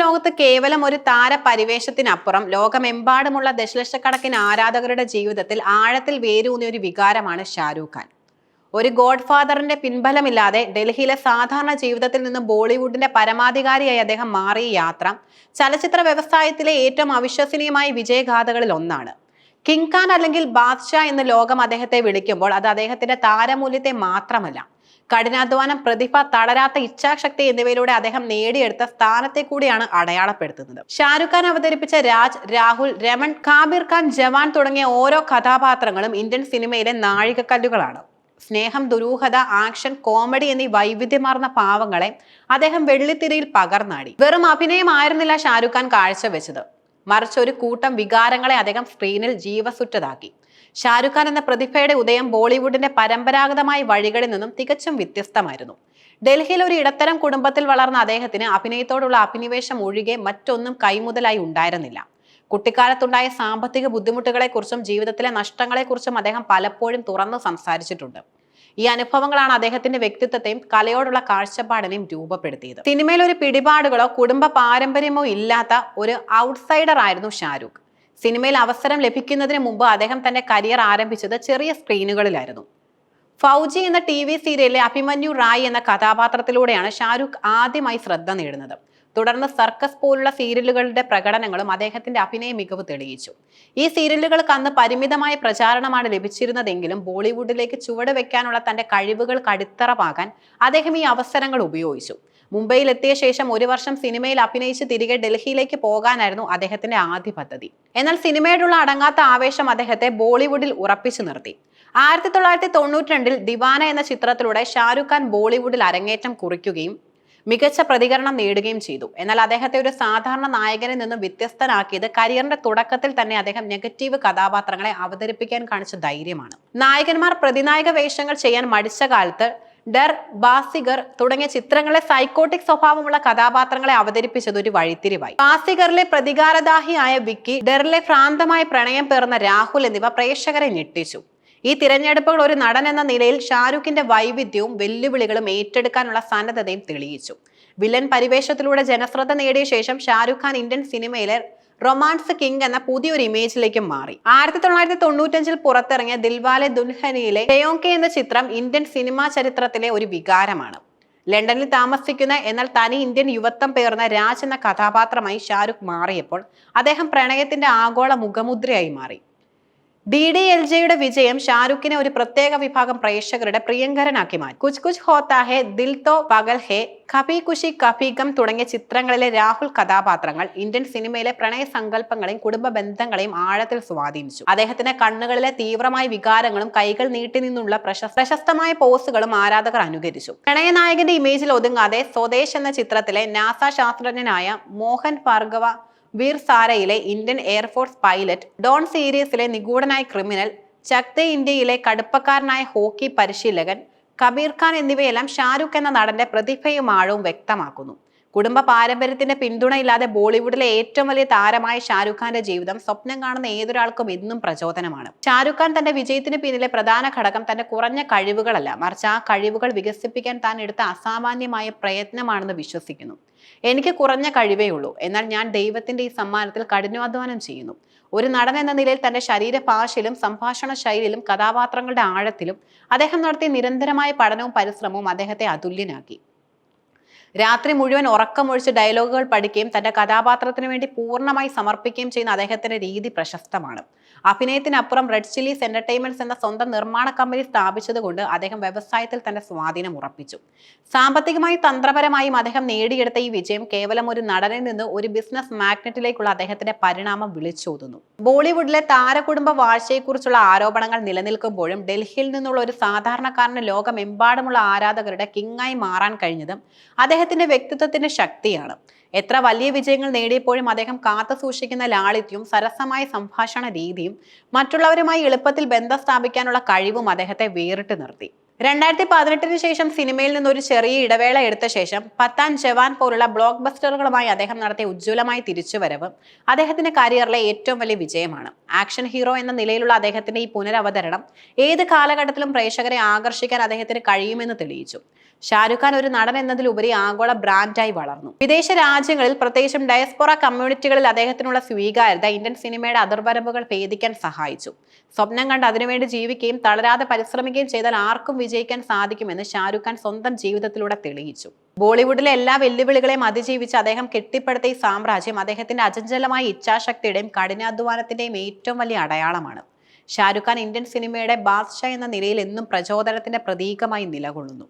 ലോകത്ത് കേവലം ഒരു താര പരിവേഷത്തിനപ്പുറം ലോകമെമ്പാടുമുള്ള ദശലക്ഷക്കണക്കിന് ആരാധകരുടെ ജീവിതത്തിൽ ആഴത്തിൽ വേരൂന്നിയ ഒരു വികാരമാണ് ഷാരൂഖ് ഖാൻ. ഒരു ഗോഡ് ഫാദറിന്റെ പിൻബലമില്ലാതെ ഡൽഹിയിലെ സാധാരണ ജീവിതത്തിൽ നിന്ന് ബോളിവുഡിന്റെ പരമാധികാരിയായി അദ്ദേഹം മാറിയ യാത്ര ചലച്ചിത്ര വ്യവസായത്തിലെ ഏറ്റവും അവിശ്വസനീയമായ വിജയഗാഥകളിൽ ഒന്നാണ്. കിങ് ഖാൻ അല്ലെങ്കിൽ ബാദ്ഷാ എന്ന് ലോകം അദ്ദേഹത്തെ വിളിക്കുമ്പോൾ അത് അദ്ദേഹത്തിന്റെ താരമൂല്യത്തെ മാത്രമല്ല. കഠിനാധ്വാനം പ്രതിഭ തളരാത്ത ഇച്ഛാശക്തി എന്നിവയിലൂടെ അദ്ദേഹം നേടിയെടുത്ത സ്ഥാനത്തെ കൂടിയാണ് അടയാളപ്പെടുത്തുന്നത്. ഷാരൂഖ് ഖാൻ അവതരിപ്പിച്ച രാജ് രാഹുൽ രമൺ കാബിർ ഖാൻ ജവാൻ തുടങ്ങിയ ഓരോ കഥാപാത്രങ്ങളും ഇന്ത്യൻ സിനിമയിലെ നാഴികക്കല്ലുകളാണ്. സ്നേഹം ദുരൂഹത ആക്ഷൻ കോമഡി എന്നീ വൈവിധ്യമാർന്ന പാവങ്ങളെ അദ്ദേഹം വെള്ളിത്തിരയിൽ പകർന്നാടി. വെറും അഭിനയമായിരുന്നില്ല ഷാരൂഖ് ഖാൻ കാഴ്ചവെച്ചത്. മറിച്ച് ഒരു കൂട്ടം വികാരങ്ങളെ അദ്ദേഹം സ്ക്രീനിൽ ജീവസുറ്റതാക്കി. ഷാരൂഖ് ഖാൻ എന്ന പ്രതിഭയുടെ ഉദയം ബോളിവുഡിന്റെ പരമ്പരാഗതമായ വഴികളിൽ നിന്നും തികച്ചും വ്യത്യസ്തമായിരുന്നു. ഡൽഹിയിൽ ഒരു ഇടത്തരം കുടുംബത്തിൽ വളർന്ന അദ്ദേഹത്തിന് അഭിനയത്തോടുള്ള അഭിനിവേശം ഒഴികെ മറ്റൊന്നും കൈമുതലായി ഉണ്ടായിരുന്നില്ല. കുട്ടിക്കാലത്തുണ്ടായ സാമ്പത്തിക ബുദ്ധിമുട്ടുകളെക്കുറിച്ചും ജീവിതത്തിലെ നഷ്ടങ്ങളെക്കുറിച്ചും അദ്ദേഹം പലപ്പോഴും തുറന്നു സംസാരിച്ചിട്ടുണ്ട്. ഈ അനുഭവങ്ങളാണ് അദ്ദേഹത്തിന്റെ വ്യക്തിത്വത്തെയും കലയോടുള്ള കാഴ്ചപ്പാടിനെയും രൂപപ്പെടുത്തിയത്. സിനിമയിൽ ഒരു പിടിപാടുകളോ കുടുംബ പാരമ്പര്യമോ ഇല്ലാത്ത ഒരു ഔട്ട്സൈഡർ ആയിരുന്നു ഷാരൂഖ്. സിനിമയിൽ അവസരം ലഭിക്കുന്നതിന് മുമ്പ് അദ്ദേഹം തന്റെ കരിയർ ആരംഭിച്ചത് ചെറിയ സ്ക്രീനുകളിലായിരുന്നു. ഫൗജി എന്ന ടി വി സീരിയലിലെ അഭിമന്യു റായ് എന്ന കഥാപാത്രത്തിലൂടെയാണ് ഷാരൂഖ് ആദ്യമായി ശ്രദ്ധ നേടുന്നത്. തുടർന്ന് സർക്കസ് പോലുള്ള സീരിയലുകളുടെ പ്രകടനങ്ങളും അദ്ദേഹത്തിന്റെ അഭിനയ മികവ് തെളിയിച്ചു. ഈ സീരിയലുകൾക്ക് അന്ന് പരിമിതമായ പ്രചാരണമാണ് ലഭിച്ചിരുന്നതെങ്കിലും ബോളിവുഡിലേക്ക് ചുവട് വെക്കാനുള്ള തന്റെ കഴിവുകൾ അടിത്തറമാകാൻ അദ്ദേഹം ഈ അവസരങ്ങൾ ഉപയോഗിച്ചു. മുംബൈയിൽ എത്തിയ ശേഷം ഒരു വർഷം സിനിമയിൽ അഭിനയിച്ച് തിരികെ ഡൽഹിയിലേക്ക് പോകാനായിരുന്നു അദ്ദേഹത്തിന്റെ ആദ്യ പദ്ധതി. എന്നാൽ സിനിമയോടുള്ള അടങ്ങാത്ത ആവേശം അദ്ദേഹത്തെ ബോളിവുഡിൽ ഉറപ്പിച്ചു നിർത്തി. ആയിരത്തി തൊള്ളായിരത്തി തൊണ്ണൂറ്റി രണ്ടിൽ ദിവാന എന്ന ചിത്രത്തിലൂടെ ഷാരൂഖ് ഖാൻ ബോളിവുഡിൽ അരങ്ങേറ്റം കുറിക്കുകയും മികച്ച പ്രതികരണം നേടുകയും ചെയ്തു. എന്നാൽ അദ്ദേഹത്തെ ഒരു സാധാരണ നായകനിൽ നിന്നും വ്യത്യസ്തനാക്കിയത് കരിയറിന്റെ തുടക്കത്തിൽ തന്നെ അദ്ദേഹം നെഗറ്റീവ് കഥാപാത്രങ്ങളെ അവതരിപ്പിക്കാൻ കാണിച്ച ധൈര്യമാണ്. നായകന്മാർ പ്രതിനായക വേഷങ്ങൾ ചെയ്യാൻ മടിച്ച കാലത്ത് ഡർ ബാസിഗർ തുടങ്ങിയ ചിത്രങ്ങളെ സൈക്കോട്ടിക് സ്വഭാവമുള്ള കഥാപാത്രങ്ങളെ അവതരിപ്പിച്ചത് ഒരു വഴിത്തിരിവായി. ബാസിഗറിലെ പ്രതികാരദാഹിയായ വിക്കി ഡറിലെ ഭ്രാന്തമായ പ്രണയം പേർന്ന രാഹുൽ എന്നിവ പ്രേക്ഷകരെ ഞെട്ടിച്ചു. ഈ തിരഞ്ഞെടുപ്പുകൾ ഒരു നടൻ എന്ന നിലയിൽ ഷാരൂഖിന്റെ വൈവിധ്യവും വെല്ലുവിളികളും ഏറ്റെടുക്കാനുള്ള സന്നദ്ധതയും തെളിയിച്ചു. വില്ലൻ പരിവേഷത്തിലൂടെ ജനശ്രദ്ധ നേടിയ ശേഷം ഷാരൂഖ് ഖാൻ ഇന്ത്യൻ സിനിമയിലെ റൊമാൻസ് കിങ് എന്ന പുതിയൊരു ഇമേജിലേക്ക് മാറി. ആയിരത്തി തൊള്ളായിരത്തി തൊണ്ണൂറ്റഞ്ചിൽ പുറത്തിറങ്ങിയ ദിൽവാലെ ദുൽഹനിയിലെ ഡയോങ്കെ എന്ന ചിത്രം ഇന്ത്യൻ സിനിമാ ചരിത്രത്തിലെ ഒരു വികാരമാണ്. ലണ്ടനിൽ താമസിക്കുന്ന എന്നാൽ തനി ഇന്ത്യൻ യുവത്വം പേർന്ന രാജ് എന്ന കഥാപാത്രമായി ഷാരൂഖ് മാറിയപ്പോൾ അദ്ദേഹം പ്രണയത്തിന്റെ ആഗോള മുഖമുദ്രയായി മാറി. ഡി ഡി എൽ ജെയുടെ വിജയം ഷാരൂഖിനെ ഒരു പ്രത്യേക വിഭാഗം പ്രേക്ഷകരുടെ പ്രിയങ്കരനാക്കി മാറ്റി. കുച്ച് കുച്ച് ഹോത്താ ഹെ ദിൽ തോ പകൽ ഹെ കഭി കുഷി കഭി ഗം തുടങ്ങിയ ചിത്രങ്ങളിലെ രാഹുൽ കഥാപാത്രങ്ങൾ ഇന്ത്യൻ സിനിമയിലെ പ്രണയ സങ്കല്പങ്ങളെയും കുടുംബ ബന്ധങ്ങളെയും ആഴത്തിൽ സ്വാധീനിച്ചു. അദ്ദേഹത്തിന്റെ കണ്ണുകളിലെ തീവ്രമായ വികാരങ്ങളും കൈകൾ നീട്ടി നിന്നുള്ള പ്രശസ്തമായ പോസുകളും ആരാധകർ അനുകരിച്ചു. പ്രണയനായകന്റെ ഇമേജിൽ ഒതുങ്ങാതെ സ്വദേശ് എന്ന ചിത്രത്തിലെ നാസ ശാസ്ത്രജ്ഞനായ Mohan Bhargava Veer സാരയിലെ Indian air force pilot Don സീരീസിലെ നിഗൂഢനായ ക്രിമിനൽ ചക്തെ ഇന്ത്യയിലെ കടുപ്പക്കാരനായ ഹോക്കി പരിശീലകൻ കബീർ ഖാൻ എന്നിവയെല്ലാം ഷാരൂഖ് എന്ന നടന്റെ പ്രതിഭയും ആഴവും വ്യക്തമാക്കുന്നു. കുടുംബ പാരമ്പര്യത്തിന്റെ പിന്തുണയില്ലാതെ ബോളിവുഡിലെ ഏറ്റവും വലിയ താരമായ ഷാരൂഖ് ഖാന്റെ ജീവിതം സ്വപ്നം കാണുന്ന ഏതൊരാൾക്കും എന്നും പ്രചോദനമാണ്. ഷാരൂഖ് ഖാൻ തന്റെ വിജയത്തിന് പിന്നിലെ പ്രധാന ഘടകം തന്റെ കുറഞ്ഞ കഴിവുകളല്ല. മറിച്ച് ആ കഴിവുകൾ വികസിപ്പിക്കാൻ താൻ എടുത്ത അസാമാന്യമായ പ്രയത്നമാണെന്ന് വിശ്വസിക്കുന്നു. എനിക്ക് കുറഞ്ഞ കഴിവേ ഉള്ളൂ. എന്നാൽ ഞാൻ ദൈവത്തിന്റെ ഈ സമ്മാനത്തിൽ കഠിനാധ്വാനം ചെയ്യുന്നു. ഒരു നടൻ എന്ന നിലയിൽ തന്റെ ശരീരഭാഷയിലും സംഭാഷണ ശൈലിയിലും കഥാപാത്രങ്ങളുടെ ആഴത്തിലും അദ്ദേഹം നടത്തിയ നിരന്തരമായ പഠനവും പരിശ്രമവും അദ്ദേഹത്തെ അതുല്യനാക്കി. രാത്രി മുഴുവൻ ഉറക്കമൊഴിച്ച് ഡയലോഗുകൾ പഠിക്കുകയും തന്റെ കഥാപാത്രത്തിന് വേണ്ടി പൂർണമായി സമർപ്പിക്കുകയും ചെയ്യുന്ന അദ്ദേഹത്തിന്റെ രീതി പ്രശസ്തമാണ്. അഭിനയത്തിനപ്പുറം റെഡ് ചില്ലീസ് എന്റർടൈൻമെന്റ്സ് എന്ന സ്വന്തം നിർമ്മാണ കമ്പനി സ്ഥാപിച്ചതുകൊണ്ട് അദ്ദേഹം വ്യവസായത്തിൽ തന്റെ സ്വാധീനം ഉറപ്പിച്ചു. സാമ്പത്തികമായി തന്ത്രപരമായും അദ്ദേഹം നേടിയെടുത്ത ഈ വിജയം കേവലം ഒരു നടനിൽ നിന്ന് ഒരു ബിസിനസ് മാഗ്നറ്റിലേക്കുള്ള അദ്ദേഹത്തിന്റെ പരിണാമം വിളിച്ചോതുന്നു. ബോളിവുഡിലെ താരകുടുംബ വാഴ്ചയെക്കുറിച്ചുള്ള ആരോപണങ്ങൾ നിലനിൽക്കുമ്പോഴും ഡൽഹിയിൽ നിന്നുള്ള ഒരു സാധാരണക്കാരന് ലോകമെമ്പാടുമുള്ള ആരാധകരുടെ കിങ്ങായി മാറാൻ കഴിഞ്ഞതും അദ്ദേഹത്തിന്റെ വ്യക്തിത്വത്തിന്റെ ശക്തിയാണ്. എത്ര വലിയ വിജയങ്ങൾ നേടിയപ്പോഴും അദ്ദേഹം കാത്തു സൂക്ഷിക്കുന്ന ലാളിത്യവും സരസമായ സംഭാഷണ രീതിയും മറ്റുള്ളവരുമായി എളുപ്പത്തിൽ ബന്ധം സ്ഥാപിക്കാനുള്ള കഴിവും അദ്ദേഹത്തെ വേറിട്ട് നിർത്തി. രണ്ടായിരത്തി പതിനെട്ടിന് ശേഷം സിനിമയിൽ നിന്ന് ഒരു ചെറിയ ഇടവേള എടുത്ത ശേഷം പത്താൻ ജവാൻ പോലുള്ള ബ്ലോക്ക് ബസ്റ്ററുകളുമായി അദ്ദേഹം നടത്തിയ ഉജ്ജ്വലമായ തിരിച്ചുവരവ് അദ്ദേഹത്തിന്റെ കരിയറിലെ ഏറ്റവും വലിയ വിജയമാണ്. ആക്ഷൻ ഹീറോ എന്ന നിലയിലുള്ള അദ്ദേഹത്തിന്റെ ഈ പുനരവതരണം ഏത് കാലഘട്ടത്തിലും പ്രേക്ഷകരെ ആകർഷിക്കാൻ അദ്ദേഹത്തിന് കഴിയുമെന്ന് തെളിയിച്ചു. ഷാരൂഖ് ഖാൻ ഒരു നടൻ എന്നതിലുപരി ആഗോള ബ്രാൻഡായി വളർന്നു. വിദേശ രാജ്യങ്ങളിൽ പ്രത്യേകിച്ചും ഡയസ്പൊറ കമ്മ്യൂണിറ്റികളിൽ അദ്ദേഹത്തിനുള്ള സ്വീകാര്യത ഇന്ത്യൻ സിനിമയുടെ അതിർവരമ്പുകൾ ഭേദിക്കാൻ സഹായിച്ചു. സ്വപ്നം കണ്ട് അതിനുവേണ്ടി ജീവിക്കുകയും തളരാതെ പരിശ്രമിക്കുകയും ചെയ്താൽ ആർക്കും വിജയിക്കാൻ സാധിക്കുമെന്ന് ഷാരൂഖ് ഖാൻ സ്വന്തം ജീവിതത്തിലൂടെ തെളിയിച്ചു. ബോളിവുഡിലെ എല്ലാ വെല്ലുവിളികളെയും അതിജീവിച്ച് അദ്ദേഹം കെട്ടിപ്പടുത്ത ഈ സാമ്രാജ്യം അദ്ദേഹത്തിന്റെ അചഞ്ചലമായ ഇച്ഛാശക്തിയുടെയും കഠിനാധ്വാനത്തിന്റെയും ഏറ്റവും വലിയ അടയാളമാണ്. ഷാരൂഖ് ഖാൻ ഇന്ത്യൻ സിനിമയുടെ ബാദ്ഷാ എന്ന നിലയിൽ എന്നും പ്രചോദനത്തിന്റെ പ്രതീകമായി നിലകൊള്ളുന്നു.